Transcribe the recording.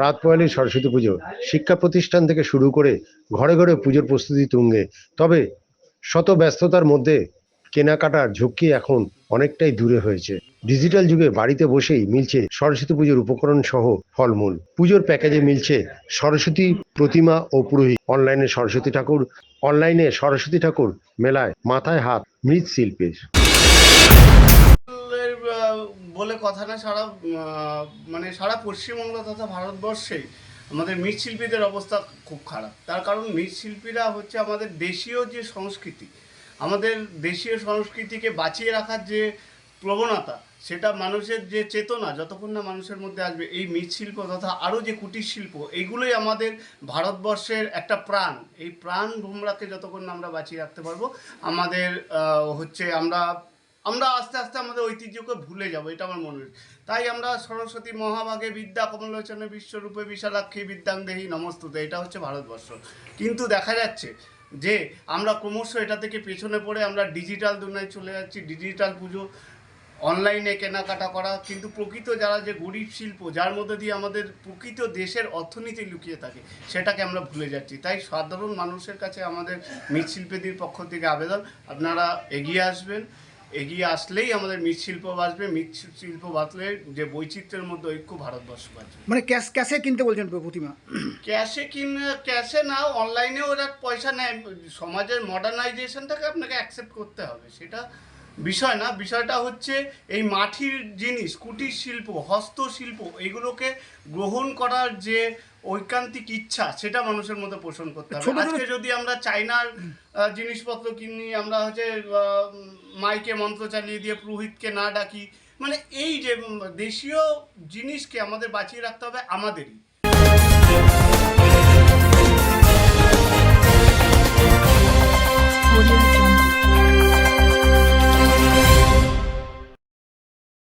রাত পয়লি সরস্বতী পুজো। শিক্ষা প্রতিষ্ঠান থেকে শুরু করে ঘরে ঘরে পুজোর প্রস্তুতি তুঙ্গে। তবে শত ব্যস্ততার মধ্যে কেনাকাটার ঝুঁকি এখন অনেকটাই দূরে হয়েছে। ডিজিটাল যুগে বাড়িতে বসেই মিলছে সরস্বতী পুজোর উপকরণ সহ ফলমূল। পুজোর প্যাকেজে মিলছে সরস্বতী প্রতিমা ও পুরোহিত। অনলাইনে সরস্বতী ঠাকুর, অনলাইনে সরস্বতী ঠাকুর মেলায় মাথায় হাত মৃৎশিল্পের। বলে কথা না সারা মানে সারা পশ্চিমবঙ্গ তথা ভারতবর্ষে আমাদের মৃৎশিল্পীদের অবস্থা খুব খারাপ। তার কারণ মৃৎশিল্পীরা হচ্ছে আমাদের দেশীয় যে সংস্কৃতি, আমাদের দেশীয় সংস্কৃতিকে বাঁচিয়ে রাখার যে প্রবণতা, সেটা মানুষের যে চেতনা, যতক্ষণ না মানুষের মধ্যে আসবে, এই মৃৎশিল্প তথা আরও যে কুটির শিল্প এইগুলোই আমাদের ভারতবর্ষের একটা প্রাণ। এই প্রাণ ভোমরাকে যতক্ষণ না আমরা বাঁচিয়ে রাখতে পারব, আমাদের হচ্ছে আমরা আমরা আস্তে আস্তে আমাদের ঐতিহ্যকে ভুলে যাব, এটা আমার মনে হয় তাই আমরা সরস্বতী মহাভাগে বিদ্যা কমলোচনে বিশ্বরূপে বিশালাক্ষী বিদ্যাঙ্গদেহী নমস্তুতে, এটা হচ্ছে ভারতবর্ষ। কিন্তু দেখা যাচ্ছে যে আমরা ক্রমশ এটা থেকে পেছনে পড়ে আমরা ডিজিটাল দুনিয়ায় চলে যাচ্ছি, ডিজিটাল পুজো, অনলাইনে কেনাকাটা করা, কিন্তু প্রকৃত যারা যে গরিব শিল্প, যার মধ্যে দিয়ে আমাদের প্রকৃত দেশের অর্থনীতি লুকিয়ে থাকে, সেটাকে আমরা ভুলে যাচ্ছি। তাই সাধারণ মানুষের কাছে আমাদের মৃৎশিল্পীদের পক্ষ থেকে আবেদন, আপনারা এগিয়ে আসবেন। এগিয়ে আসলেই আমাদের মৃৎশিল্প বাঁচবে মৃৎশিল্প বাঁচলে যে বৈচিত্র্যের মধ্যে ঐক্য ভারতবর্ষ বাঁচবে। মানে ক্যাশ ক্যাশে কিনতে বলছেন প্রতিমা? ক্যাশে কিনে ক্যাশে না অনলাইনে ওরা পয়সা নেয়। সমাজের মডার্নাইজেশনটাকে আপনাকে অ্যাকসেপ্ট করতে হবে। সেটা বিষয় না বিষয়টা হচ্ছে এই মাটির জিনিস কুটির শিল্প হস্তশিল্প এগুলোকে গ্রহণ করার যে ঐকান্তিক ইচ্ছা সেটা মানুষের মধ্যে পোষণ করতে হবে। আজকে যদি আমরা চাইনার জিনিসপত্র কিনি আমরা হচ্ছে মাইকে মন্ত্র চালিয়ে দিয়ে পুরোহিতকে না ডাকি মানে এই যে দেশীয় জিনিসকে আমাদের বাঁচিয়ে রাখতে হবে আমাদেরই।